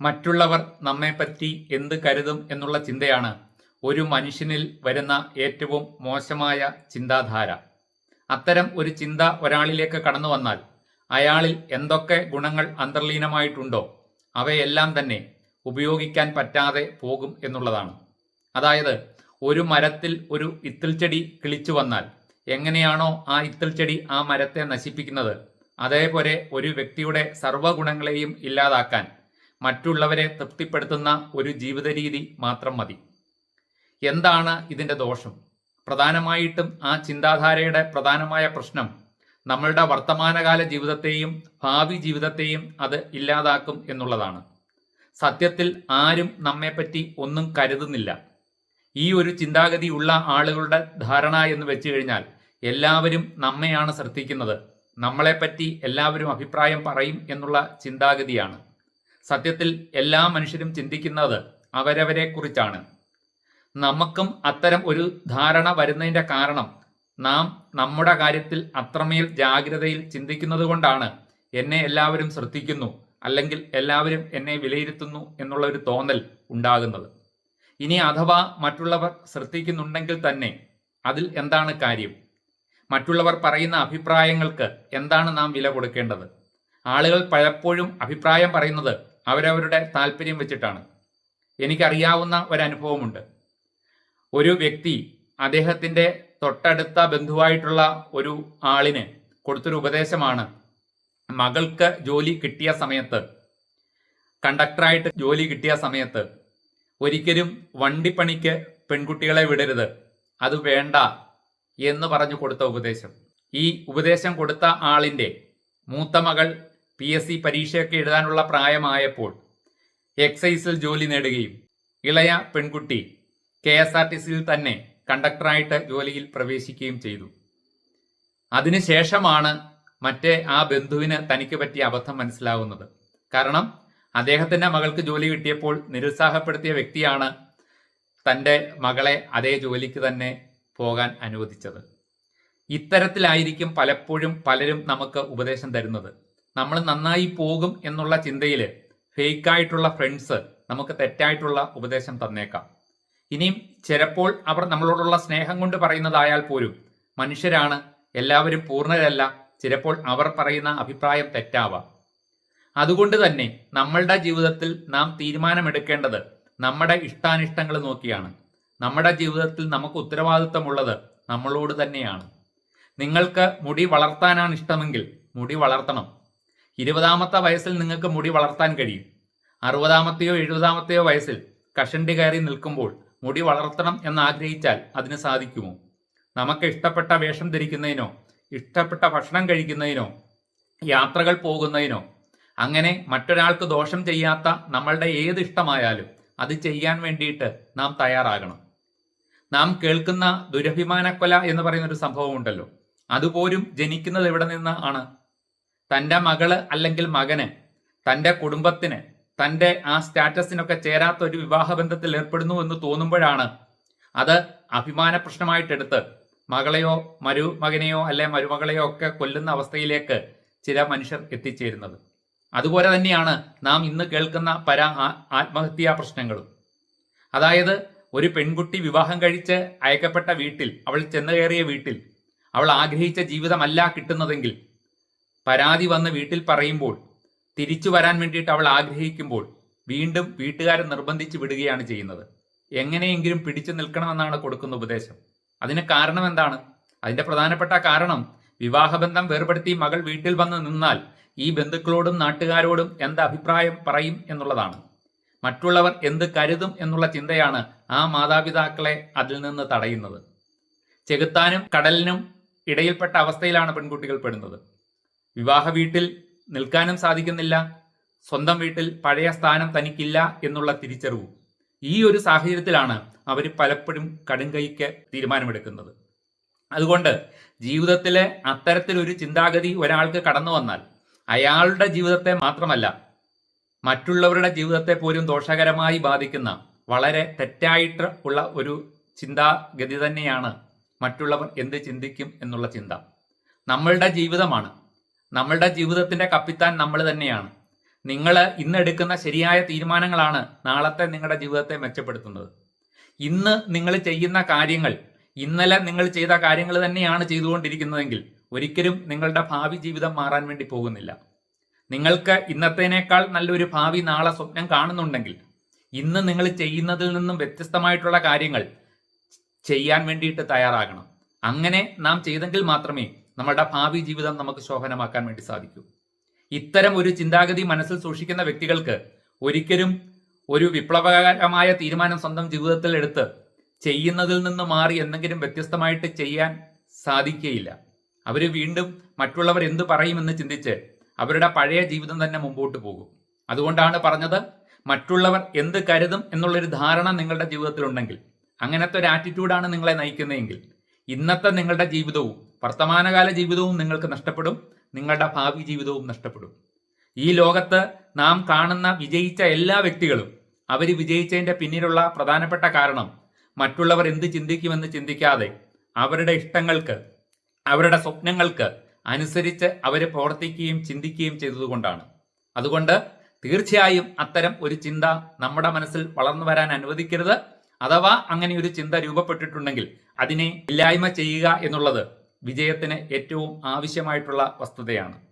മറ്റുള്ളവർ നമ്മെപ്പറ്റി എന്ത് കരുതും എന്നുള്ള ചിന്തയാണ് ഒരു മനുഷ്യനിൽ വരുന്ന ഏറ്റവും മോശമായ ചിന്താധാര. അത്തരം ഒരു ചിന്ത ഒരാളിലേക്ക് കടന്നു വന്നാൽ അയാളിൽ എന്തൊക്കെ ഗുണങ്ങൾ അന്തർലീനമായിട്ടുണ്ടോ അവയെല്ലാം തന്നെ ഉപയോഗിക്കാൻ പറ്റാതെ പോകും എന്നുള്ളതാണ്. അതായത് ഒരു മരത്തിൽ ഒരു ഇത്തിൽച്ചെടി ചെടി കിളിച്ചു വന്നാൽ എങ്ങനെയാണോ ആ ഇത്തിൽച്ചെടി ചെടി ആ മരത്തെ നശിപ്പിക്കുന്നത്? അതേപോലെ ഒരു വ്യക്തിയുടെ സർവഗുണങ്ങളെയും ഇല്ലാതാക്കാൻ മറ്റുള്ളവരെ തൃപ്തിപ്പെടുത്തുന്ന ഒരു ജീവിത രീതി മാത്രം മതി. എന്താണ് ഇതിന്റെ ദോഷം? പ്രധാനമായിട്ടും ആ ചിന്താധാരയുടെ പ്രധാനമായ പ്രശ്നം നമ്മളുടെ വർത്തമാനകാല ജീവിതത്തെയും ഭാവി ജീവിതത്തെയും അത് ഇല്ലാതാക്കും എന്നുള്ളതാണ്. സത്യത്തിൽ ആരും നമ്മെപ്പറ്റി ഒന്നും കരുതുന്നില്ല. ഈ ഒരു ചിന്താഗതി ഉള്ള ആളുകളുടെ ധാരണ എന്ന് വെച്ചു കഴിഞ്ഞാൽ എല്ലാവരും നമ്മെയാണ് ശ്രദ്ധിക്കുന്നത്. നമ്മളെപ്പറ്റി എല്ലാവരും അഭിപ്രായം പറയും എന്നുള്ള ചിന്താഗതിയാണ്. സത്യത്തിൽ എല്ലാ മനുഷ്യരും ചിന്തിക്കുന്നത് അവരവരെ കുറിച്ചാണ്. നമുക്കും അത്തരം ഒരു ധാരണ വരുന്നതിന്റെ കാരണം നാം നമ്മുടെ കാര്യത്തിൽ അത്രമേൽ ജാഗ്രതയിൽ ചിന്തിക്കുന്നത് കൊണ്ടാണ് എന്നെ എല്ലാവരും ശ്രദ്ധിക്കുന്നു അല്ലെങ്കിൽ എല്ലാവരും എന്നെ വിലയിരുത്തുന്നു എന്നുള്ള ഒരു തോന്നൽ ഉണ്ടാകുന്നത്. ഇനി അഥവാ മറ്റുള്ളവർ ശ്രദ്ധിക്കുന്നുണ്ടെങ്കിൽ തന്നെ അതിൽ എന്താണ് കാര്യം? മറ്റുള്ളവർ പറയുന്ന അഭിപ്രായങ്ങൾക്ക് എന്താണ് നാം വില കൊടുക്കേണ്ടത്? ആളുകൾ പലപ്പോഴും അഭിപ്രായം പറയുന്നത് അവരവരുടെ താല്പര്യം വെച്ചിട്ടാണ്. എനിക്കറിയാവുന്ന ഒരനുഭവമുണ്ട്. ഒരു വ്യക്തി അദ്ദേഹത്തിന്റെ തൊട്ടടുത്ത ബന്ധുവായിട്ടുള്ള ഒരു ആളിന് കൊടുത്തൊരു ഉപദേശമാണ് മകൾക്ക് ജോലി കിട്ടിയ സമയത്ത് കണ്ടക്ടറായിട്ട് ജോലി കിട്ടിയ സമയത്ത് ഒരിക്കലും വണ്ടിപ്പണിക്ക് പെൺകുട്ടികളെ വിടരുത് അത് വേണ്ട എന്ന് പറഞ്ഞു കൊടുത്ത ഉപദേശം. ഈ ഉപദേശം കൊടുത്ത ആളിന്റെ മൂത്ത മകൾ പി എസ് സി പരീക്ഷയൊക്കെ എഴുതാനുള്ള പ്രായമായപ്പോൾ എക്സൈസിൽ ജോലി നേടുകയും ഇളയ പെൺകുട്ടി കെ എസ് ആർ ടി സിയിൽ തന്നെ കണ്ടക്ടറായിട്ട് ജോലിയിൽ പ്രവേശിക്കുകയും ചെയ്തു. അതിനുശേഷമാണ് മറ്റേ ആ ബന്ധുവിന് തനിക്ക് പറ്റിയ അബദ്ധം മനസ്സിലാവുന്നത്. കാരണം അദ്ദേഹത്തിന്റെ മകൾക്ക് ജോലി കിട്ടിയപ്പോൾ നിരുത്സാഹപ്പെടുത്തിയ വ്യക്തിയാണ് തന്റെ മകളെ അതേ ജോലിക്ക് തന്നെ പോകാൻ അനുവദിച്ചത്. ഇത്തരത്തിലായിരിക്കും പലപ്പോഴും പലരും നമുക്ക് ഉപദേശം തരുന്നത്. നമ്മൾ നന്നായി പോകും എന്നുള്ള ചിന്തയിൽ ഫേക്കായിട്ടുള്ള ഫ്രണ്ട്സ് നമുക്ക് തെറ്റായിട്ടുള്ള ഉപദേശം തന്നേക്കാം. ഇനിയും ചിലപ്പോൾ അവർ നമ്മളോടുള്ള സ്നേഹം കൊണ്ട് പറയുന്നതായാൽ പോലും മനുഷ്യരാണ് എല്ലാവരും പൂർണരല്ല ചിലപ്പോൾ അവർ പറയുന്ന അഭിപ്രായം തെറ്റാവാം. അതുകൊണ്ട് തന്നെ നമ്മളുടെ ജീവിതത്തിൽ നാം തീരുമാനമെടുക്കേണ്ടത് നമ്മുടെ ഇഷ്ടാനിഷ്ടങ്ങൾ നോക്കിയാണ്. നമ്മുടെ ജീവിതത്തിൽ നമുക്ക് ഉത്തരവാദിത്തമുള്ളത് നമ്മളോട് തന്നെയാണ്. നിങ്ങൾക്ക് മുടി വളർത്താനാണ് ഇഷ്ടമെങ്കിൽ മുടി വളർത്തണം. ഇരുപതാമത്തെ വയസ്സിൽ നിങ്ങൾക്ക് മുടി വളർത്താൻ കഴിയും. അറുപതാമത്തെയോ എഴുപതാമത്തെയോ വയസ്സിൽ കഷണ്ടി കയറി നിൽക്കുമ്പോൾ മുടി വളർത്തണം എന്നാഗ്രഹിച്ചാൽ അതിന് സാധിക്കുമോ? നമുക്ക് ഇഷ്ടപ്പെട്ട വേഷം ധരിക്കുന്നതിനോ ഇഷ്ടപ്പെട്ട ഭക്ഷണം കഴിക്കുന്നതിനോ യാത്രകൾ പോകുന്നതിനോ അങ്ങനെ മറ്റൊരാൾക്ക് ദോഷം ചെയ്യാത്ത നമ്മളുടെ ഏത് ഇഷ്ടമായാലും അത് ചെയ്യാൻ വേണ്ടിയിട്ട് നാം തയ്യാറാകണം. നാം കേൾക്കുന്ന ദുരഭിമാനക്കൊല എന്ന് പറയുന്ന ഒരു സംഭവമുണ്ടല്ലോ. അതുപോലും ജനിക്കുന്നത് എവിടെ നിന്ന് ആണ്? തന്റെ മകൾ അല്ലെങ്കിൽ മകന് തന്റെ കുടുംബത്തിന് തന്റെ ആ സ്റ്റാറ്റസിനൊക്കെ ചേരാത്ത ഒരു വിവാഹബന്ധത്തിൽ ഏർപ്പെടുന്നു എന്ന് തോന്നുമ്പോഴാണ് അത് അഭിമാന പ്രശ്നമായിട്ടെടുത്ത് മകളെയോ മരുമകനെയോ അല്ലെ മരുമകളെയോ ഒക്കെ കൊല്ലുന്ന അവസ്ഥയിലേക്ക് ചില മനുഷ്യർ എത്തിച്ചേരുന്നത്. അതുപോലെ തന്നെയാണ് നാം ഇന്ന് കേൾക്കുന്ന പല ആത്മഹത്യാ പ്രശ്നങ്ങളും. അതായത് ഒരു പെൺകുട്ടി വിവാഹം കഴിച്ച് അയക്കപ്പെട്ട വീട്ടിൽ അവൾ ചെന്നുകയറിയ വീട്ടിൽ അവൾ ആഗ്രഹിച്ച ജീവിതമല്ല കിട്ടുന്നതെങ്കിൽ പരാതി വന്ന് വീട്ടിൽ പറയുമ്പോൾ തിരിച്ചു വരാൻ വേണ്ടിയിട്ട് അവൾ ആഗ്രഹിക്കുമ്പോൾ വീണ്ടും വീട്ടുകാരെ നിർബന്ധിച്ച് വിടുകയാണ് ചെയ്യുന്നത്. എങ്ങനെയെങ്കിലും പിടിച്ചു നിൽക്കണമെന്നാണ് കൊടുക്കുന്ന ഉപദേശം. അതിന് കാരണം എന്താണ്? അതിന്റെ പ്രധാനപ്പെട്ട കാരണം വിവാഹബന്ധം വേർപെടുത്തി മകൾ വീട്ടിൽ വന്ന് നിന്നാൽ ഈ ബന്ധുക്കളോടും നാട്ടുകാരോടും എന്ത് അഭിപ്രായം പറയും എന്നുള്ളതാണ്. മറ്റുള്ളവർ എന്ത് കരുതും എന്നുള്ള ചിന്തയാണ് ആ മാതാപിതാക്കളെ അതിൽ നിന്ന് തടയുന്നത്. ചെകുത്താനും കടലിനും ഇടയിൽപ്പെട്ട അവസ്ഥയിലാണ് പെൺകുട്ടികൾ പെടുന്നത്. വിവാഹ വീട്ടിൽ നിൽക്കാനും സാധിക്കുന്നില്ല. സ്വന്തം വീട്ടിൽ പഴയ സ്ഥാനം തനിക്കില്ല എന്നുള്ള തിരിച്ചറിവും. ഈ ഒരു സാഹചര്യത്തിലാണ് അവർ പലപ്പോഴും കടുംകൈക്ക് തീരുമാനമെടുക്കുന്നത്. അതുകൊണ്ട് ജീവിതത്തിലെ അത്തരത്തിലൊരു ചിന്താഗതി ഒരാൾക്ക് കടന്നു വന്നാൽ അയാളുടെ ജീവിതത്തെ മാത്രമല്ല മറ്റുള്ളവരുടെ ജീവിതത്തെ പോലും ദോഷകരമായി ബാധിക്കുന്ന വളരെ തെറ്റായിട്ട് ഉള്ള ഒരു ചിന്താഗതി തന്നെയാണ് മറ്റുള്ളവർ എന്ത് ചിന്തിക്കും എന്നുള്ള ചിന്ത. നമ്മളുടെ ജീവിതമാണ് നമ്മളുടെ ജീവിതത്തിന്റെ കപ്പിത്താൻ നമ്മൾ തന്നെയാണ്. നിങ്ങൾ ഇന്ന് എടുക്കുന്ന ശരിയായ തീരുമാനങ്ങളാണ് നാളത്തെ നിങ്ങളുടെ ജീവിതത്തെ മെച്ചപ്പെടുത്തുന്നത്. ഇന്ന് നിങ്ങൾ ചെയ്യുന്ന കാര്യങ്ങൾ ഇന്നലെ നിങ്ങൾ ചെയ്ത കാര്യങ്ങൾ തന്നെയാണ് ചെയ്തുകൊണ്ടിരിക്കുന്നതെങ്കിൽ ഒരിക്കലും നിങ്ങളുടെ ഭാവി ജീവിതം മാറാൻ വേണ്ടി പോകുന്നില്ല. നിങ്ങൾക്ക് ഇന്നത്തേനേക്കാൾ നല്ലൊരു ഭാവി നാളെ സ്വപ്നം കാണുന്നുണ്ടെങ്കിൽ ഇന്ന് നിങ്ങൾ ചെയ്യുന്നതിൽ നിന്നും വ്യത്യസ്തമായിട്ടുള്ള കാര്യങ്ങൾ ചെയ്യാൻ വേണ്ടിയിട്ട് തയ്യാറാകണം. അങ്ങനെ നാം ചെയ്തെങ്കിൽ മാത്രമേ നമ്മുടെ ഭാവി ജീവിതം നമുക്ക് ശോഭനമാക്കാൻ വേണ്ടി സാധിക്കൂ. ഇത്തരം ഒരു ചിന്താഗതി മനസ്സിൽ സൂക്ഷിക്കുന്ന വ്യക്തികൾക്ക് ഒരിക്കലും ഒരു വിപ്ലവകരമായ തീരുമാനം സ്വന്തം ജീവിതത്തിൽ എടുത്ത് ചെയ്യുന്നതിൽ നിന്ന് മാറി എന്തെങ്കിലും വ്യത്യസ്തമായിട്ട് ചെയ്യാൻ സാധിക്കുകയില്ല. അവർ വീണ്ടും മറ്റുള്ളവർ എന്ത് പറയുമെന്ന് ചിന്തിച്ച് അവരുടെ പഴയ ജീവിതം തന്നെ മുമ്പോട്ട് പോകും. അതുകൊണ്ടാണ് പറഞ്ഞത് മറ്റുള്ളവർ എന്ത് കരുതും എന്നുള്ളൊരു ധാരണ നിങ്ങളുടെ ജീവിതത്തിലുണ്ടെങ്കിൽ അങ്ങനത്തെ ഒരു ആറ്റിറ്റ്യൂഡാണ് നിങ്ങളെ നയിക്കുന്നതെങ്കിൽ ഇന്നത്തെ നിങ്ങളുടെ ജീവിതവും വർത്തമാനകാല ജീവിതവും നിങ്ങൾക്ക് നഷ്ടപ്പെടും നിങ്ങളുടെ ഭാവി ജീവിതവും നഷ്ടപ്പെടും. ഈ ലോകത്ത് നാം കാണുന്ന വിജയിച്ച എല്ലാ വ്യക്തികളും അവർ വിജയിച്ചതിന്റെ പിന്നിലുള്ള പ്രധാനപ്പെട്ട കാരണം മറ്റുള്ളവർ എന്ത് ചിന്തിക്കുമെന്ന് ചിന്തിക്കാതെ അവരുടെ ഇഷ്ടങ്ങൾക്ക് അവരുടെ സ്വപ്നങ്ങൾക്ക് അനുസരിച്ച് അവർ പ്രവർത്തിക്കുകയും ചിന്തിക്കുകയും ചെയ്തതുകൊണ്ടാണ്. അതുകൊണ്ട് തീർച്ചയായും അത്തരം ഒരു ചിന്ത നമ്മുടെ മനസ്സിൽ വളർന്നു വരാൻ അനുവദിക്കരുത്. അഥവാ അങ്ങനെ ഒരു ചിന്ത രൂപപ്പെട്ടിട്ടുണ്ടെങ്കിൽ അതിനെ ഇല്ലായ്മ ചെയ്യുക എന്നുള്ളത് വിജയത്തിന് ഏറ്റവും ആവശ്യമായിട്ടുള്ള വസ്തുതയാണ്.